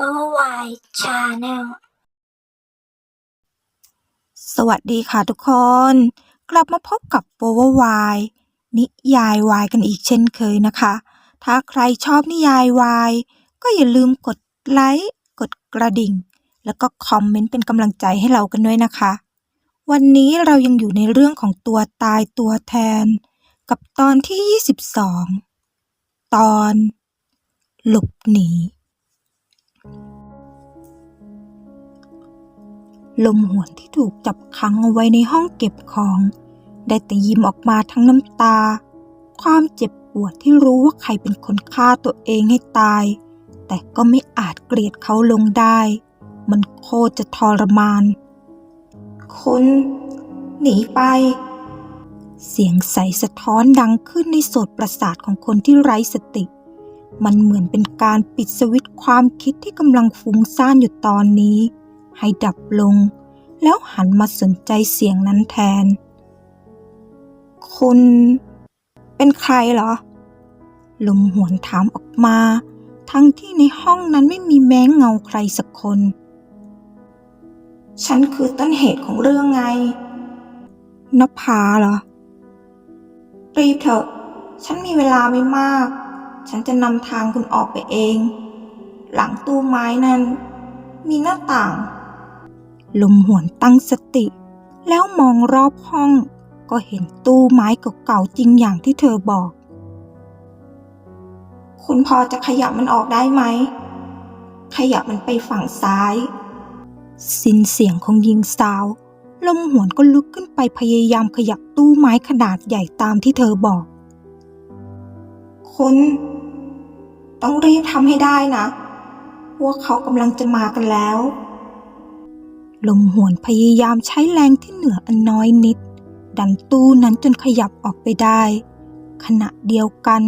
Worldwide Channel สวัสดีค่ะทุกคน กลับมาพบกับ p o w e r w i นิยายวายกันอีกเช่นเคยนะคะ ถ้าใครชอบนิยายวายก็อย่าลืมกดไลค์กดกระดิ่ง แล้วก็คอมเมนต์เป็นกำลังใจให้เรากันด้วยนะคะ วันนี้เรายังอยู่ในเรื่องของตัวตายตัวแทน กับตอนที่ 22 ตอน หลบหนี ลมหวนที่ถูกจับขังเอาไว้ในห้องเก็บของ ได้แต่ยิ้มออกมาทั้งน้ำตา ความเจ็บปวดที่รู้ว่าใครเป็นคนฆ่าตัวเองให้ตาย แต่ก็ไม่อาจเกลียดเขาลงได้ มันโคตรจะทรมาน คุณหนีไป เสียงใสสะท้อนดังขึ้นในโสตประสาทของคนที่ไร้สติ มันเหมือนเป็นการปิดสวิตช์ความคิดที่กำลังฟุ้งซ่านอยู่ตอนนี้ ให้ดับลง แล้วหันมาสนใจเสียงนั้นแทน คุณ เป็นใครเหรอ ลมหวนถามออกมา ทั้งที่ในห้องนั้นไม่มีแม้เงาใครสักคน ฉันคือต้นเหตุของเรื่องไงนภาเหรอ รีบเถอะ ฉันมีเวลาไม่มาก ฉันจะนำทางคุณออกไปเอง หลังตู้ไม้นั้น มีหน้าต่าง ลมหวนตั้งสติ แล้วมองรอบห้อง ก็เห็นตู้ไม้เก่าๆจริงอย่างที่เธอบอก คุณพอจะขยับมันออกได้ไหม ขยับมันไปฝั่งซ้าย สิ้นเสียงของหญิงสาว ลมหวนก็ลุกขึ้นไปพยายามขยับตู้ไม้ขนาดใหญ่ตามที่เธอบอก คุณต้องรีบทำให้ได้นะ พวกเขากำลังจะมากันแล้ว ลมหวนพยายามใช้แรงที่เหนืออันน้อยนิด ดันตู้นั้นจนขยับออกไปได้ ขณะเดียวกัน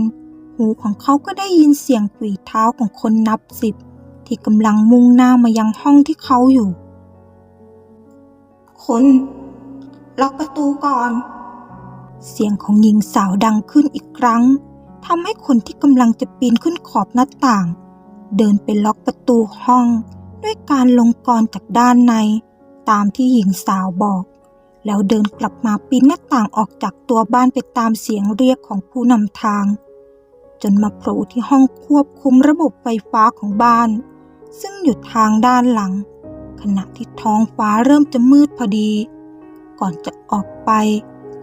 หูของเขาก็ได้ยินเสียงฝีเท้าของคนนับสิบ ที่กำลังมุ่งหน้ามายังห้องที่เขาอยู่คุณล็อกประตูก่อน เสียงของหญิงสาวดังขึ้นอีกครั้งทำให้คนที่กำลังจะปีนขึ้นขอบหน้าต่าง เดินไปล็อกประตูห้อง ด้วยการลงกรจากด้านใน ตามที่หญิงสาวบอก แล้วเดินกลับมาปีนหน้าต่างออกจากตัวบ้านไปตามเสียงเรียกของผู้นำทาง จนมาโผล่ที่ห้องควบคุมระบบไฟฟ้าของบ้าน ซึ่งอยู่ทางด้านหลัง ขณะที่ท้องฟ้าเริ่มจะมืดพอดี ก่อนจะออกไป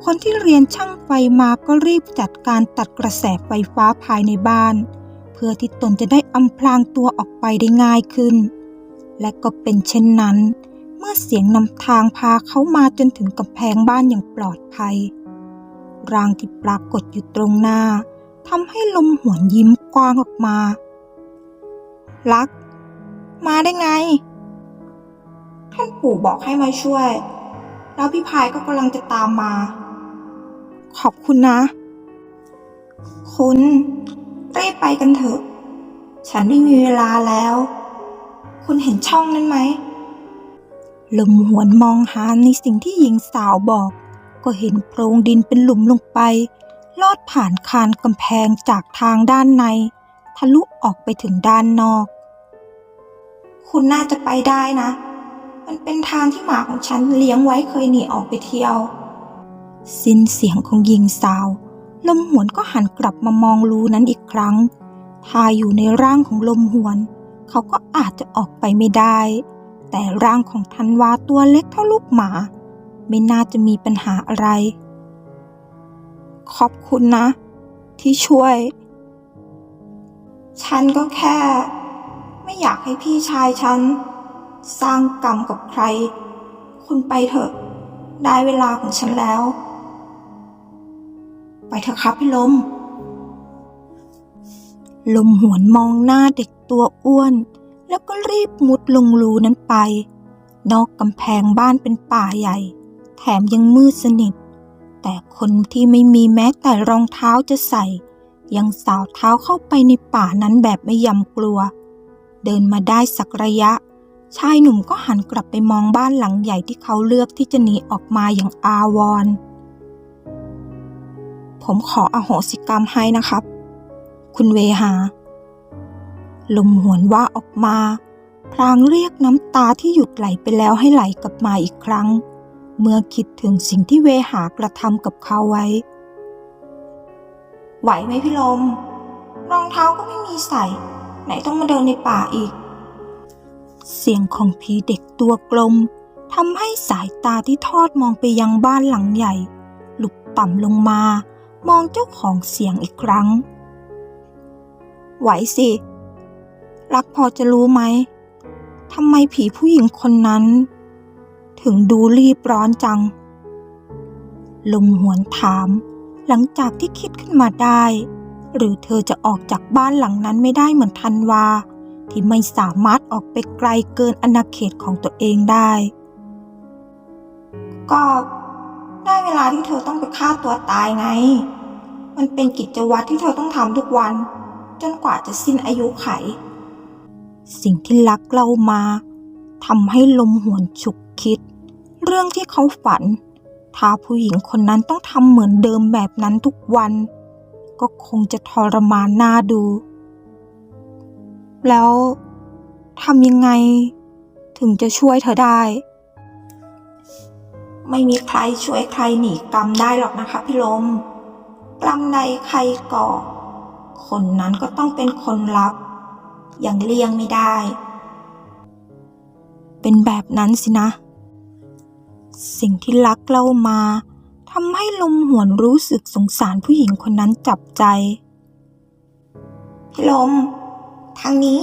คนที่เรียนช่างไฟมาก็รีบจัดการตัดกระแสไฟฟ้าภายในบ้าน เพื่อที่ตนจะได้อำพรางตัวออกไปได้ง่ายขึ้น และก็เป็นเช่นนั้น เมื่อเสียงนำทางพาเขามาจนถึงกำแพงบ้านอย่างปลอดภัย ร่างที่ปรากฏอยู่ตรงหน้าทำให้ลมหวนยิ้มกว้างออกมา ลัก มาได้ไง ท่านปู่บอกให้มาช่วย แล้วพี่พายก็กำลังจะตามมา ขอบคุณนะ คุณรีบไปกันเถอะ ฉันไม่มีเวลาแล้ว คุณเห็นช่องนั้นไหม ลมหวนมองหาในสิ่งที่หญิงสาวบอก ก็เห็นโพรงดินเป็นหลุมลงไป ลอดผ่านคานกำแพงจากทางด้านใน ทะลุออกไปถึงด้านนอก คุณน่าจะไปได้นะ มันเป็นทางที่หมาของฉันเลี้ยงไว้เคยหนีออกไปเที่ยว สิ้นเสียงของหญิงสาว ลมหวนก็หันกลับมามองรูนั้นอีกครั้งถ้าอยู่ในร่างของลมหวน เขาก็อาจจะออกไปไม่ได้ แต่ร่างของธันวาตัวเล็กเท่าลูกหมา ไม่น่าจะมีปัญหาอะไร ขอบคุณนะ ที่ช่วย ฉันก็แค่ ไม่อยากให้พี่ชายฉัน สร้างกรรมกับใคร คุณไปเถอะ ได้เวลาของฉันแล้ว ไปเถอะครับพี่ลม ลมหวนมองหน้าเด็กตัวอ้วน แล้วก็รีบมุดลงรูนั้นไป นอกกำแพงบ้านเป็นป่าใหญ่ แถมยังมืดสนิท แต่คนที่ไม่มีแม้แต่รองเท้าจะใส่ ยังสาวเท้าเข้าไปในป่านั้นแบบไม่ยำกลัว เดินมาได้สักระยะ ชายหนุ่มก็หันกลับไปมองบ้านหลังใหญ่ที่เขาเลือกที่จะหนีออกมาอย่างอาวรผมขออโหสิกรรมให้นะครับ คุณเวหา ลมหวนว่าออกมา พลางเรียกน้ำตาที่หยุดไหลไปแล้วให้ไหลกลับมาอีกครั้ง เมื่อคิดถึงสิ่งที่เวหากระทำกับเขาไว้ ไหวไหมพี่ลม รองเท้าก็ไม่มีใส่ ไหนต้องมาเดินในป่าอีก เสียงของผีเด็กตัวกลมทำให้สายตาที่ทอดมองไปยังบ้านหลังใหญ่ หลุกต่ำลงมา มองเจ้าของเสียงอีกครั้ง ไหวสิ รักพอจะรู้ไหมทำไมผีผู้หญิงคนนั้น ถึงดูรีบร้อนจังลมหวนถาม หลังจากที่คิดขึ้นมาได้ หรือเธอจะออกจากบ้านหลังนั้นไม่ได้เหมือนทันวา ที่ไม่สามารถออกไปไกลเกินอาณาเขตของตัวเองได้ ก็ได้เวลาที่เธอต้องไปฆ่าตัวตายไง มันเป็นกิจวัตรที่เธอต้องทำทุกวัน จนกว่าจะสิ้นอายุไข สิ่งที่ลักเล่ามาทำให้ลมหวนฉุกคิด เรื่องที่เขาฝัน ถ้าผู้หญิงคนนั้นต้องทำเหมือนเดิมแบบนั้นทุกวัน ก็คงจะทรมานน่าดู แล้วทำยังไงถึงจะช่วยเธอได้ ไม่มีใครช่วยใครหนีกรรมได้หรอกนะคะพี่ลม กรรมใดใครก่อ คนนั้นก็ต้องเป็นคนรับยังเลี่ยงไม่ได้ เป็นแบบนั้นสินะ สิ่งที่ลักเล่ามาทำให้ลมหวนรู้สึกสงสารผู้หญิงคนนั้นจับใจพี่ลม ทางนี้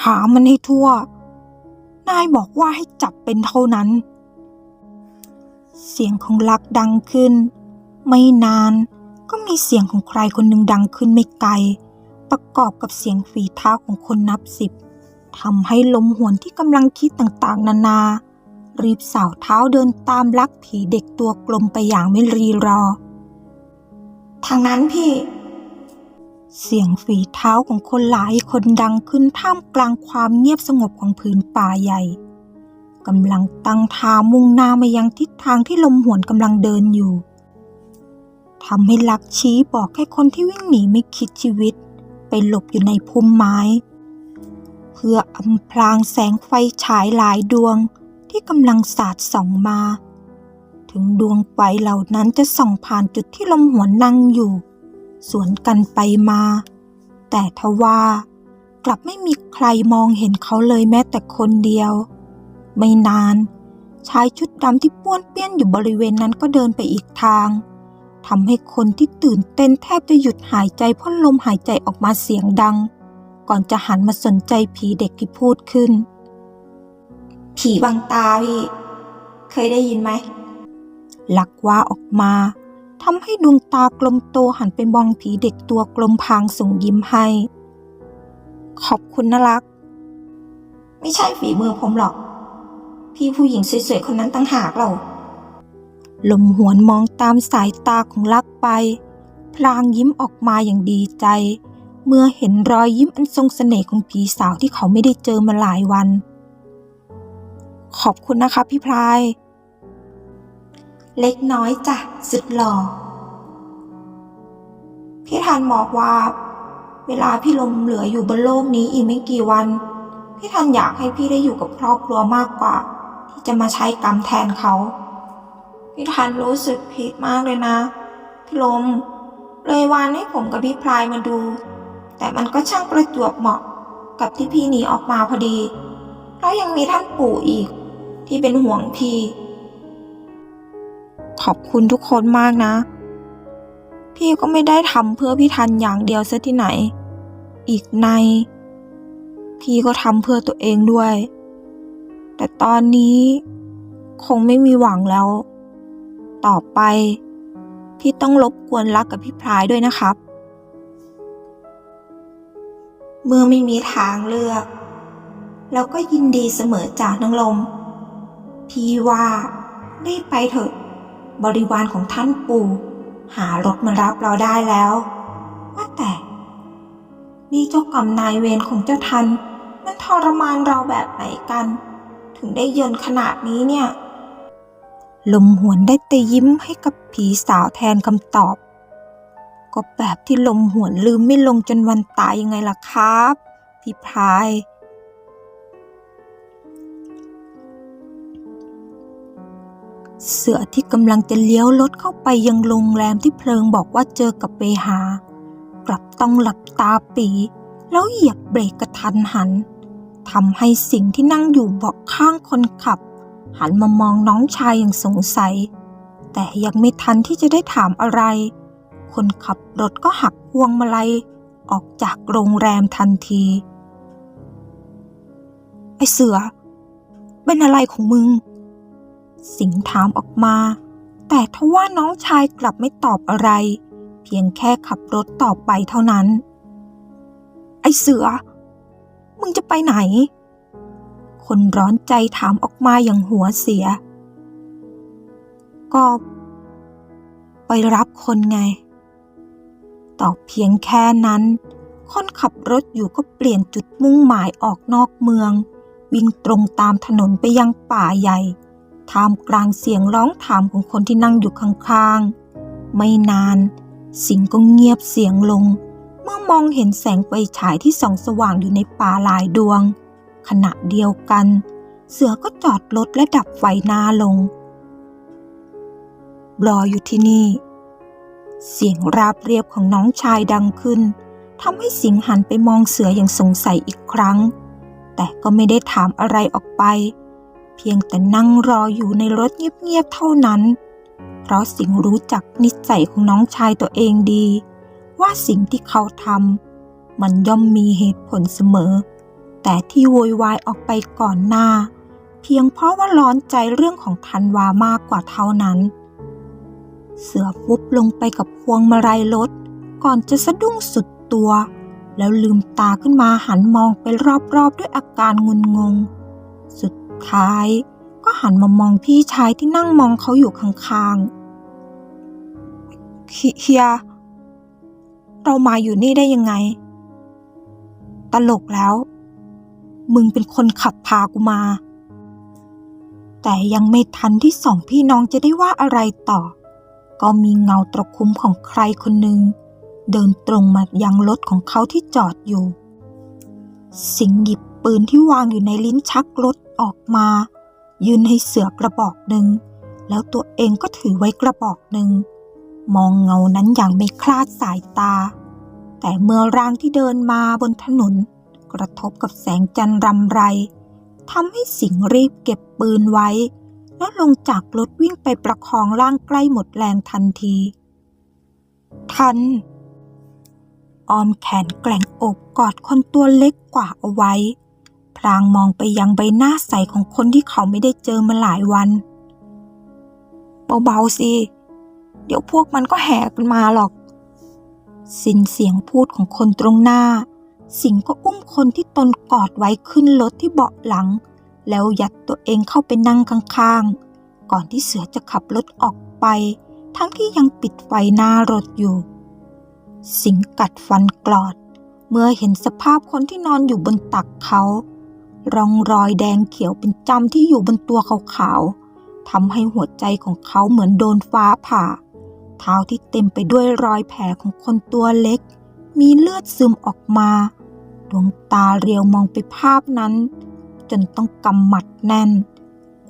หามันให้ทั่ว นายบอกว่าให้จับเป็นเท่านั้น เสียงของลักดังขึ้น ไม่นาน ก็มีเสียงของใครคนหนึ่งดังขึ้นไม่ไกล ประกอบกับเสียงฝีเท้าของคนนับสิบทำให้ลมหวนที่กำลังคิดต่างๆ นานา รีบสาวเท้าเดินตามลักผีเด็กตัวกลมไปอย่างไม่รีรอ ทางนั้นพี่ เสียงฝีเท้าของคนหลายคนดังขึ้นท่ามกลางความเงียบสงบของผืนป่าใหญ่กำลังตั้งท่ามุ่งหน้ามายังทิศทางที่ลมหวนกำลังเดินอยู่ ทำให้ลักชี้บอกให้คนที่วิ่งหนีไม่คิดชีวิต ไปหลบอยู่ในพุ่มไม้ เพื่ออำพรางแสงไฟฉายหลายดวงที่กำลังสาดส่องมา ถึงดวงไฟเหล่านั้นจะส่องผ่านจุดที่ลมหวนนั่งอยู่ สวนกันไปมา แต่ทว่ากลับไม่มีใครมองเห็นเขาเลยแม้แต่คนเดียว ไม่นานชายชุดดำที่ป้วนเปี้ยนอยู่บริเวณนั้นก็เดินไปอีกทาง ทำให้คนที่ตื่นเต้นแทบจะหยุดหายใจเพราะลมหายใจออกมาเสียงดัง ก่อนจะหันมาสนใจผีเด็กที่พูดขึ้น ผีบังตาพี่ เคยได้ยินไหมลักว่าออกมาทำให้ดวงตากลมโตหันไปมองผีเด็กตัวกลมพางส่งยิ้มให้ ขอบคุณนะลัก ไม่ใช่ฝีมือผมหรอก พี่ผู้หญิงสวยๆคนนั้นตั้งหากเรา ลมหวนมองตามสายตาของลักไป พลางยิ้มออกมาอย่างดีใจ เมื่อเห็นรอยยิ้มอันทรงเสน่ห์ของผีสาวที่เขาไม่ได้เจอมาหลายวัน ขอบคุณนะคะพี่พลาย เล็กน้อยจ้ะสุดหล่อ พี่ทันบอกว่า เวลาพี่ลมเหลืออยู่บนโลกนี้อีกไม่กี่วัน พี่ทันอยากให้พี่ได้อยู่กับครอบครัวมากกว่า ที่จะมาใช้กรรมแทนเขา พี่ทันรู้สึกผิดมากเลยนะพี่ลม เลยวานให้ผมกับพี่พลายมาดู แต่มันก็ช่างประจวบเหมาะกับที่พี่หนีออกมาพอดีแล้วยังมีท่านปู่อีก ที่เป็นห่วงพี่ขอบคุณทุกคนมากนะ พี่ก็ไม่ได้ทำเพื่อพี่ทันอย่างเดียวซะที่ไหน อีกใน พี่ก็ทำเพื่อตัวเองด้วย แต่ตอนนี้คงไม่มีหวังแล้ว ต่อไป พี่ต้องรบกวนรักกับพี่พลายด้วยนะครับ เมื่อไม่มีทางเลือก เราก็ยินดีเสมอจากน้องลม พี่ว่ารีบไปเถอะ บริวารของท่านปู่ หารถมารับเราได้แล้ว ว่าแต่ นี่เจ้ากรรมนายเวรของเจ้าทัน มันทรมานเราแบบไหนกัน ถึงได้เยินขนาดนี้เนี่ย ลมหวนได้แต่ยิ้มให้กับผีสาวแทนคำตอบ ก็แบบที่ลมหวนลืมไม่ลงจนวันตายยังไงล่ะครับ พี่พราย เสือที่กำลังจะเลี้ยวรถเข้าไปยังโรงแรมที่เพลิงบอกว่าเจอกับเปหา กลับต้องหลับตาปี แล้วเหยียบเบรกกระทันหันทำให้สิ่งที่นั่งอยู่เบาะข้างคนขับ หันมามองน้องชายอย่างสงสัย แต่ยังไม่ทันที่จะได้ถามอะไร คนขับรถก็หักพวงมาลัยออกจากโรงแรมทันที ไอเสือ เป็นอะไรของมึง สิงถามออกมา แต่ทว่าน้องชายกลับไม่ตอบอะไร เพียงแค่ขับรถต่อไปเท่านั้น ไอเสือ มึงจะไปไหน คนร้อนใจถามออกมาอย่างหัวเสีย ก็ ไปรับคนไง ตอบเพียงแค่นั้น คนขับรถอยู่ก็เปลี่ยนจุดมุ่งหมายออกนอกเมือง วิ่งตรงตามถนนไปยังป่าใหญ่ท่ามกลางเสียงร้องถามของคนที่นั่งอยู่ข้างๆ ไม่นาน สิงก็เงียบเสียงลง เมื่อมองเห็นแสงไฟฉายที่ส่องสว่างอยู่ในป่าหลายดวง ขณะเดียวกัน เสือก็จอดรถและดับไฟหน้าลง รออยู่ที่นี่ เสียงราบเรียบของน้องชายดังขึ้นทำให้สิงหันไปมองเสืออย่างสงสัยอีกครั้ง แต่ก็ไม่ได้ถามอะไรออกไป เพียงแต่นั่งรออยู่ในรถเงียบๆเท่านั้น เพราะสิงรู้จักนิสัยของน้องชายตัวเองดี ว่าสิ่งที่เขาทำมันย่อมมีเหตุผลเสมอ แต่ที่โวยวายออกไปก่อนหน้า เพียงเพราะว่าร้อนใจเรื่องของธันวามากกว่าเท่านั้น เสือฟุบลงไปกับพวงมาลัยรถ ก่อนจะสะดุ้งสุดตัว แล้วลืมตาขึ้นมาหันมองไปรอบๆด้วยอาการงุนงง สุดท้ายก็หันมามองพี่ชายที่นั่งมองเขาอยู่ข้างๆเฮีเฮียเรามาอยู่นี่ได้ยังไง ตลกแล้ว มึงเป็นคนขับพากูมา แต่ยังไม่ทันที่สองพี่น้องจะได้ว่าอะไรต่อ ก็มีเงาตระคุมของใครคนหนึ่งเดินตรงมายังรถของเขาที่จอดอยู่ สิงห์หยิบปืนที่วางอยู่ในลิ้นชักรถออกมา ยืนให้เสือกระบอกหนึ่ง แล้วตัวเองก็ถือไว้กระบอกหนึ่ง มองเงานั้นอย่างไม่คลาดสายตา แต่เมื่อร่างที่เดินมาบนถนน กระทบกับแสงจันทร์รำไรทำให้สิงห์รีบเก็บปืนไว้ แล้วลงจากรถวิ่งไปประคองร่างใกล้หมดแรงทันที ทัน ออมแขนแกล่งอกกอดคนตัวเล็กกว่าเอาไว้ พลางมองไปยังใบหน้าใสของคนที่เขาไม่ได้เจอมาหลายวัน เบาๆสิ เดี๋ยวพวกมันก็แห่กันมาหรอก สินเสียงพูดของคนตรงหน้า สิงก็อุ้มคนที่ตนกอดไว้ขึ้นรถที่เบาะหลัง แล้วยัดตัวเองเข้าไปนั่งข้างๆ ก่อนที่เสือจะขับรถออกไป ทั้งที่ยังปิดไฟหน้ารถอยู่ สิงกัดฟันกรอด เมื่อเห็นสภาพคนที่นอนอยู่บนตักเขา ร่องรอยแดงเขียวเป็นจำที่อยู่บนตัวขาวๆทำให้หัวใจของเขาเหมือนโดนฟ้าผ่า เท้าที่เต็มไปด้วยรอยแผลของคนตัวเล็ก มีเลือดซึมออกมา ดวงตาเรียวมองไปภาพนั้น จนต้องกำหมัดแน่น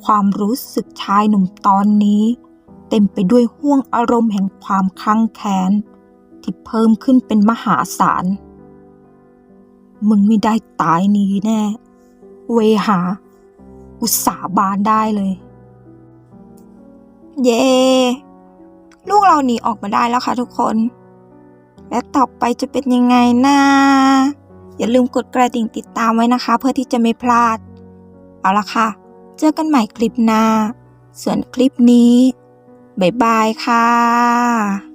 ความรู้สึกชายหนุ่มตอนนี้ เต็มไปด้วยห่วงอารมณ์แห่งความคั้งแค้น ที่เพิ่มขึ้นเป็นมหาศาล มึงไม่ได้ตายนี้แน่ เวหา อุตสาบานได้เลย เย้ลูกเราหนีออกมาได้แล้วค่ะทุกคน และต่อไปจะเป็นยังไงนะ อย่าลืมกดกระดิ่งติดตามไว้นะคะ เพื่อที่จะไม่พลาด เอาละค่ะ เจอกันใหม่คลิปหน้า ส่วนคลิปนี้ บ๊ายบายค่ะ